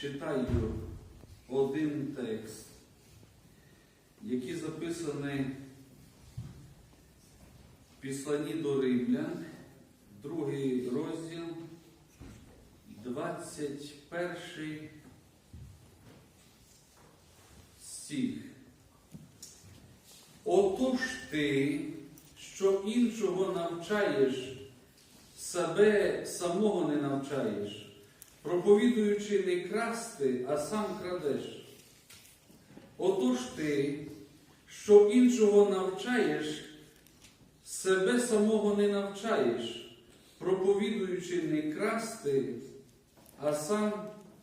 читаю один текст, який записаний в Післанні до Римлян, другий розділ, 21 стих. Отож ти, що іншого навчаєш, себе самого не навчаєш, проповідуючи не красти, а сам крадеш. Отож ти, що іншого навчаєш, себе самого не навчаєш, проповідуючи не красти, а сам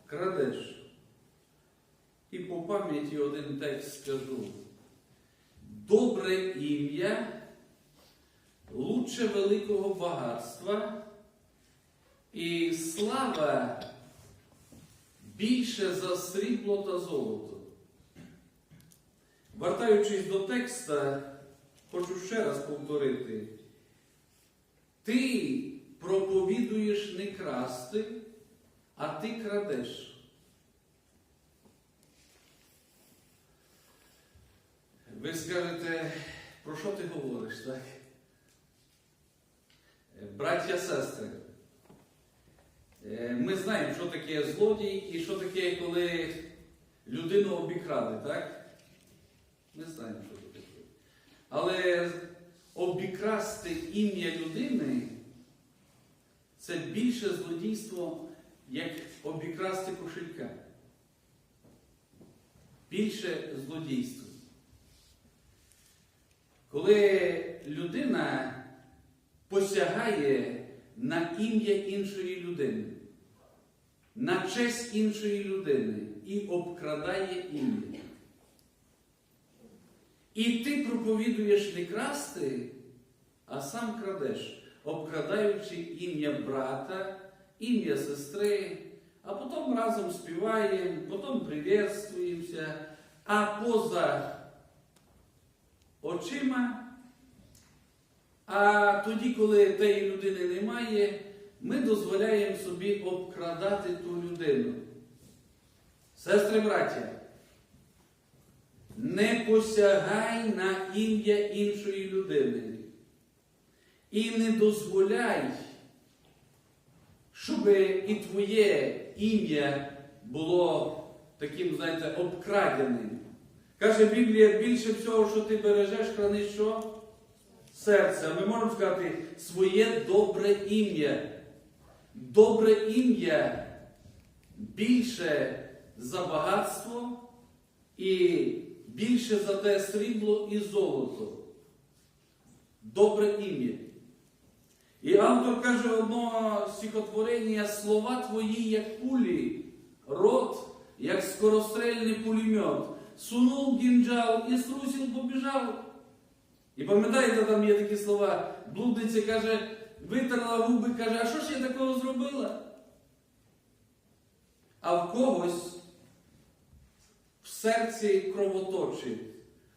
крадеш. І по пам'яті один текст скажу. Добре ім'я лучше великого багатства, і слава більше за срібло та золото. Вертаючись до текста, хочу ще раз повторити. Ти проповідуєш не красти, а ти крадеш. Ви скажете, про що ти говориш, так? Браття, сестри, ми знаємо, що таке злодій і що таке, коли людину обікрали, так? Ми знаємо, що таке. Але обікрасти ім'я людини це більше злодійство, як обікрасти кошелька. Більше злодійство. Коли людина посягає на ім'я іншої людини, на честь іншої людини і обкрадає ім'я. І ти проповідуєш не красти, а сам крадеш, обкрадаючи ім'я брата, ім'я сестри, а потім разом співаємо, потім привітствуємося, а поза очима. А тоді, коли тієї людини немає, ми дозволяємо собі обкрадати ту людину. Сестри браття, не посягай на ім'я іншої людини. І не дозволяй, щоб і твоє ім'я було таким, знаєте, обкраденим. Каже Біблія, більше всього, що ти бережеш, храни що? Серце. Ми можемо сказати своє добре ім'я. Добре ім'я більше за багатство і більше за те срібло і золото. Добре ім'я. І автор каже одного стихотворення, слова твої, як пулі, рот, як скорострельний пулемет. Сунув гінджал і струсил побіжав. І пам'ятаєте, там є такі слова, блудниця каже, витерла губи, каже, а що ж я такого зробила? А в когось в серці кровоточить,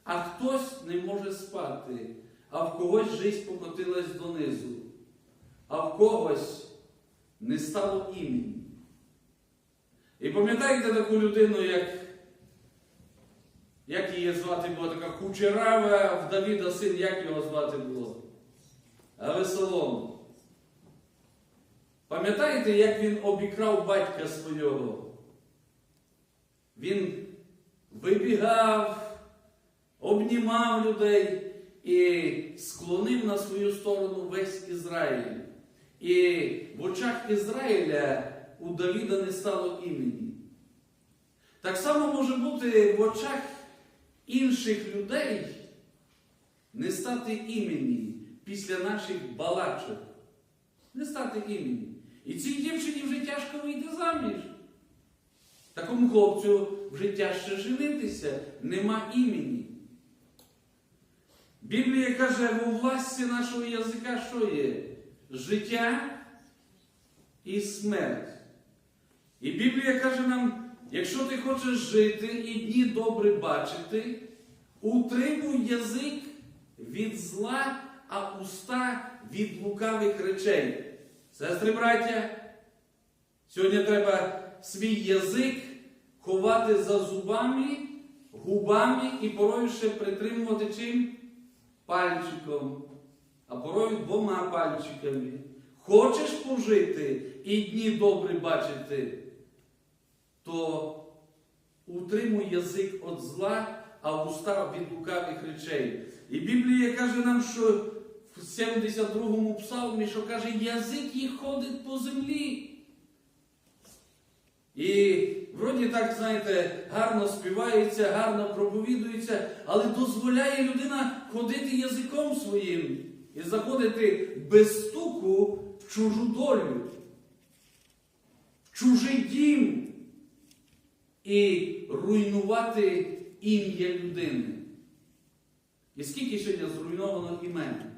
а хтось не може спати, а в когось жизнь покотилась донизу, а в когось не стало імені. І пам'ятаєте таку людину, як як її звати була така кучерава, в Давіда син, як його звати було? Авесолом. Пам'ятаєте, як він обікрав батька свого? Він вибігав, обнімав людей і склонив на свою сторону весь Ізраїль. І в очах Ізраїля у Давіда не стало імені. Так само може бути в очах інших людей не стати імені після наших балачок. Не стати імені. І цій дівчині вже тяжко вийти заміж. Такому хлопцю вже тяжче женитися, нема імені. Біблія каже, у власті нашого язика що є? Життя і смерть. І Біблія каже нам, якщо ти хочеш жити і дні добре бачити, утримуй язик від зла, а уста від лукавих речей. Сестри, браття, сьогодні треба свій язик ховати за зубами, губами і порою ще притримувати чим? Пальчиком, а порою двома пальчиками. Хочеш пожити і дні добрі бачити, то утримуй язик від зла, а уста від лукавих речей. І Біблія каже нам, що в 72-му псалмі, що каже, язик їх ходить по землі. І вроді так, знаєте, гарно співається, гарно проповідується, але дозволяє людина ходити язиком своїм і заходити без стуку в чужу долю, в чужий дім і руйнувати ім'я людини. І скільки сьогодні зруйновано імен?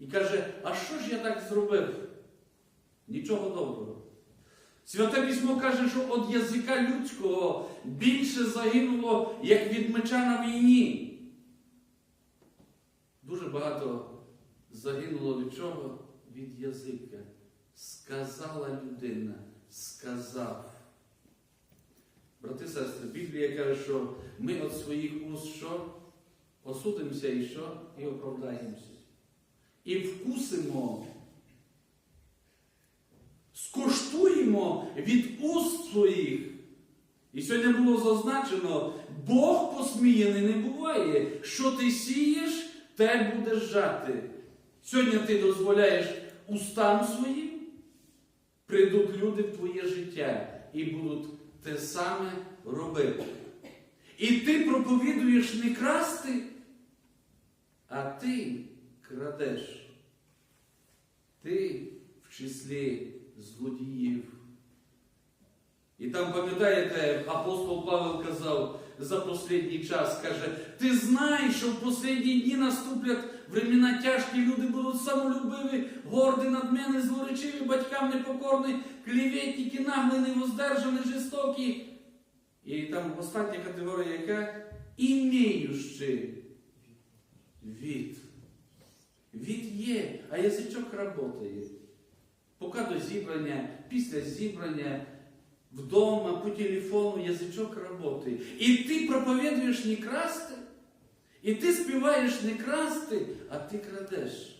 І каже, а що ж я так зробив? Нічого доброго. Святе письмо каже, що від язика людського більше загинуло, як від меча на війні. Дуже багато загинуло від чого? Від язика. Сказала людина, сказав. Брати сестри, Біблія каже, що ми від своїх уст що? Осудимося і що? І оправдаємося. І вкусимо скуштуємо від уст своїх. І сьогодні було зазначено, Бог посміяний не буває. Що ти сієш, те будеш жати. Сьогодні ти дозволяєш устам своїм, прийдуть люди в твоє життя і будуть те саме робити. І ти проповідуєш не красти, а ти крадеш. Ти в числі злодіїв. І там, пам'ятаєте, апостол Павел казав за останній час, каже, ти знаєш, що в останні дні наступлять времена тяжкі, люди будуть самолюбиві, горді, надмени, злоречиві, батькам непокорні, клеветники, наглі, невоздержані, жорстокі. І там остання категорія, яка імеючи від. Від є, а язичок працює. Поки до зібрання, після зібрання, вдома, по телефону язичок працює. І ти проповідуєш не красти, і ти співаєш не красти, а ти крадеш.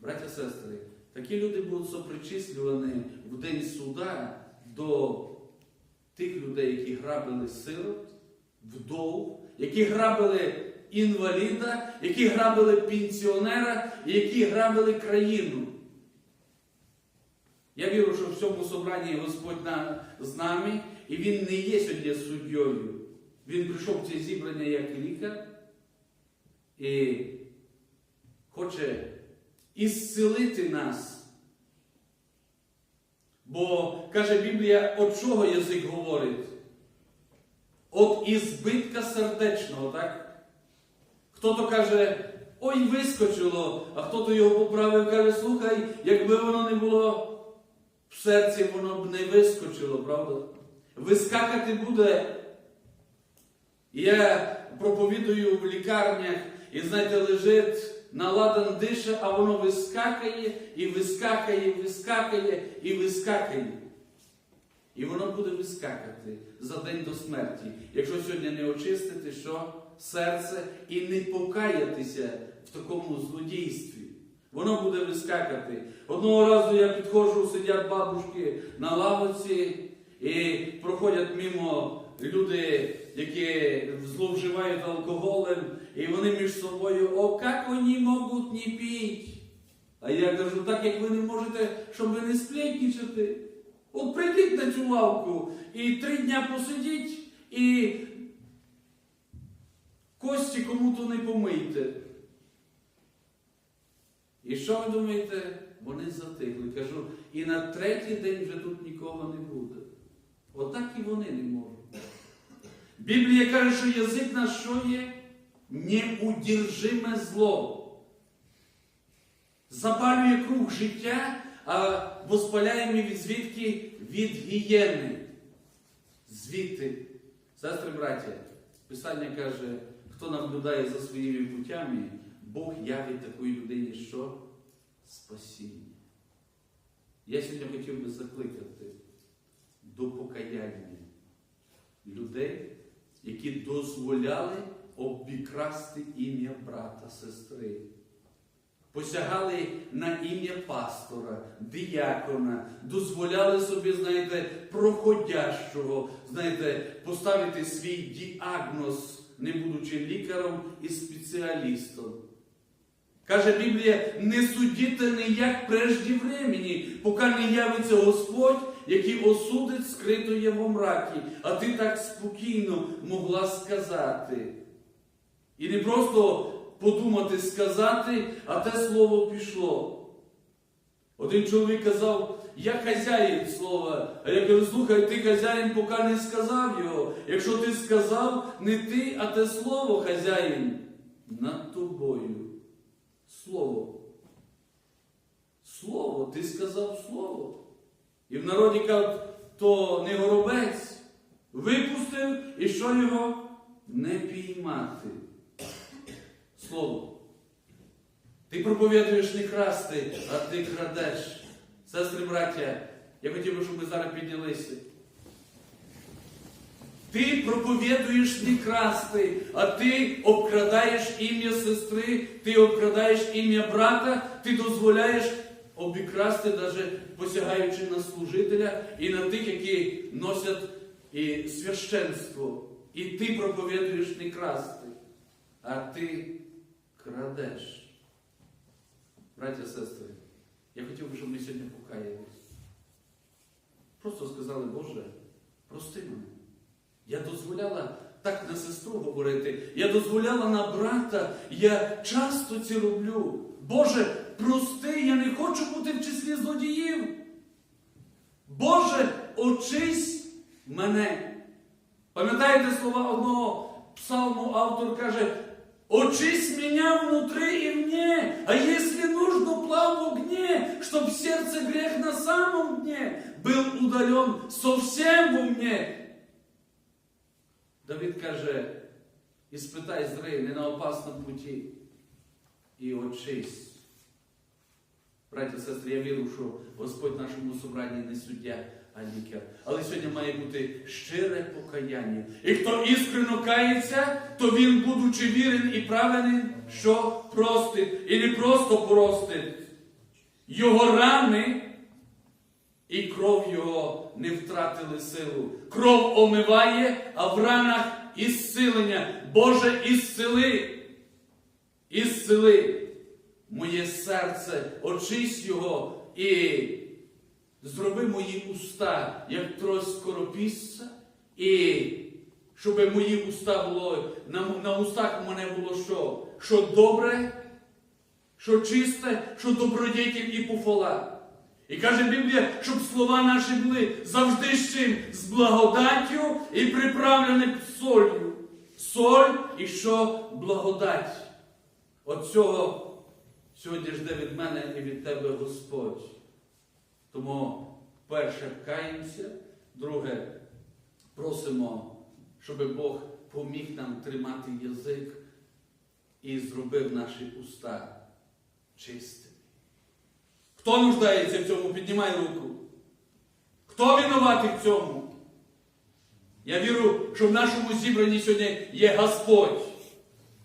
Браття сестри, такі люди будуть сопричислювані в день суда до тих людей, які грабили сирот, вдов, які грабили інваліда, які грабили пенсіонера, і які грабили країну. Я вірю, що в цьому собранні Господь з нами, і Він не є сьогодні суддєю. Він прийшов в це зібрання як лікар і хоче ісцелити нас. Бо, каже Біблія, от чого язик говорить? От ізбитка сердечного, так? Хто-то каже, ой, вискочило, а хто-то його поправив, каже, слухай, якби воно не було в серці, воно б не вискочило, правда? Вискакати буде. Я проповідую в лікарнях, і знаєте, лежить наладан дише, а воно вискакає, і вискакає, вискакає, і вискакає. І воно буде вискакати за день до смерті. Якщо сьогодні не очистити, що серце і не покаятися в такому злодійстві. Воно буде вискакати. Одного разу я підходжу, сидять бабушки на лавоці і проходять мимо люди, які зловживають алкоголем, і вони між собою, о, як вони можуть не пити? А я кажу, так як ви не можете, щоб ви не сплетничати. От прийдіть на цю лавку і три дня посидіть, і кості кому-то не помийте. І що ви думаєте? Вони затихли. Кажу, і на третій день вже тут нікого не буде. Отак і вони не можуть. Біблія каже, що язик наш що є? Неудержиме зло. Запалює круг життя, а воспаляємо від звідки? Від гієни. Звідти. Сестри, браття, Писання каже, хто наблюдає за своїми путями, Бог явить такої людині що? Спасіння. Я сьогодні хотів би закликати до покаяння людей, які дозволяли обікрасти ім'я брата, сестри. Посягали на ім'я пастора, диякона, дозволяли собі, знаєте, проходящого, знаєте, поставити свій діагноз, не будучи лікарем і спеціалістом. Каже Біблія, не судіте ніяк прежде времени, поки не явиться Господь, який осудить скрито є во мракі, а ти так спокійно могла сказати. І не просто подумати, сказати, а те слово пішло. Один чоловік казав, я хазяїн слова. А я кажу, слухай, ти хазяїн, поки не сказав його. Якщо ти сказав, не ти, а те слово хазяїн над тобою. Слово. Слово, ти сказав слово. І в народі кажуть, то не горобець випустив і що його не піймати. Слово. Ти проповідуєш не красти, а ти крадеш. Сестри, браття, я хотів би, щоб ми зараз піднялися. Ти проповідуєш не красти, а ти обкрадаєш ім'я сестри, ти обкрадаєш ім'я брата, ти дозволяєш обікрасти, навіть посягаючи на служителя і на тих, які носять і священство. І ти проповідуєш не красти, а ти крадеш. Браття, сестри, я хотів би, щоб ми сьогодні покаялись. Просто сказали, Боже, прости мене. Я дозволяла так на сестру говорити, я дозволяла на брата, я часто це роблю. Боже, прости, я не хочу бути в числі злодіїв. Боже, очись мене. Пам'ятаєте слова одного псалму, автор каже, очись меня внутри и вне, а если нужно, плав в огне, чтоб сердце грех на самом дне был удален совсем во мне. Давид каже, і спитай зри, не на опасному путі, і очись. Браті сестри, я вірю, що Господь нашому собранні не суддя, а лікар. Але сьогодні має бути щире покаяння. І хто іскрено кається, то він, будучи вірен і праведен, що простить. І не просто простить. Його рани і кров його не втратили силу. Кров омиває, а в ранах ісцілення. Боже, ісцели. Ісцели моє серце, очись його і зроби мої уста, як трось скоропісця, і щоб мої уста було, на, на устах мене було що? Що добре, що чисте, що добродетель і похвала. І каже Біблія, щоб слова наші були завжди з чим? З благодаттю і приправлені солью. Соль і що благодать. От цього сьогодні жде від мене і від тебе Господь. Тому перше каємося, друге просимо, щоб Бог поміг нам тримати язик і зробив наші уста чистими. Хто нуждається в цьому? Піднімай руку. Хто винуватий в цьому? Я вірю, що в нашому зібранні сьогодні є Господь.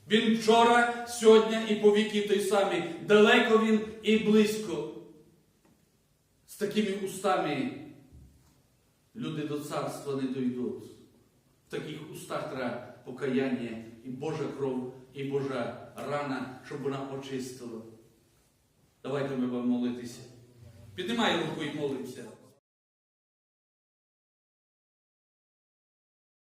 Він вчора, сьогодні і по віки той самий. Далеко він і близько. З такими устами люди до царства не дойдуть. В таких устах треба покаяння і Божа кров, і Божа рана, щоб вона очистила. Давайте ми будемо молитися. Піднімай руку і молимося.